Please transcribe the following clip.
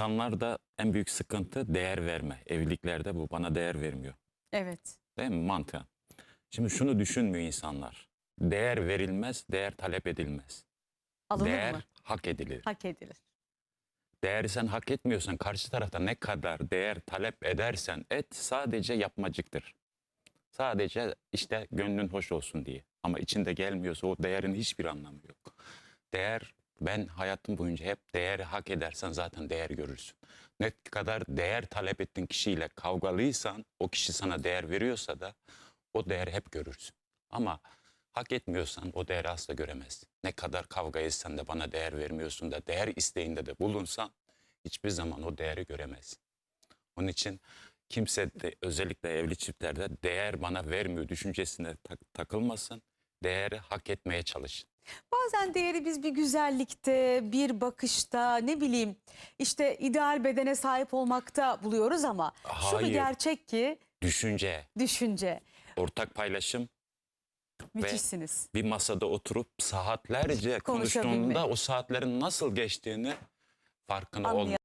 İnsanlarda en büyük sıkıntı değer verme. Evliliklerde bu bana değer vermiyor. Evet. Değil mi mantığa? Şimdi şunu düşünmüyor insanlar. Değer verilmez, değer talep edilmez. Alınır değer mı? hak edilir. Hak edilir. Değeri sen hak etmiyorsan karşı tarafta ne kadar değer talep edersen et sadece yapmacıktır. Sadece işte gönlün hoş olsun diye. Ama içinde gelmiyorsa o değerin hiçbir anlamı yok. Değer ben hayatım boyunca hep değeri hak edersen zaten değer görürsün. Ne kadar değer talep ettiğin kişiyle kavgalıysan o kişi sana değer veriyorsa da o değeri hep görürsün. Ama hak etmiyorsan o değeri asla göremezsin. Ne kadar kavga etsen de bana değer vermiyorsun da değer isteğinde de bulunsan hiçbir zaman o değeri göremezsin. Onun için kimse de özellikle evli çiftlerde değer bana vermiyor düşüncesine tak- takılmasın. Değeri hak etmeye çalışın. Bazen değeri biz bir güzellikte, bir bakışta, ne bileyim işte ideal bedene sahip olmakta buluyoruz ama şu bir Hayır. gerçek ki Düşünce, düşünce. ortak paylaşım, Müthişsiniz. bir masada oturup saatlerce Konuşabilmek. konuştuğunda o saatlerin nasıl geçtiğini farkına Anlay- olma.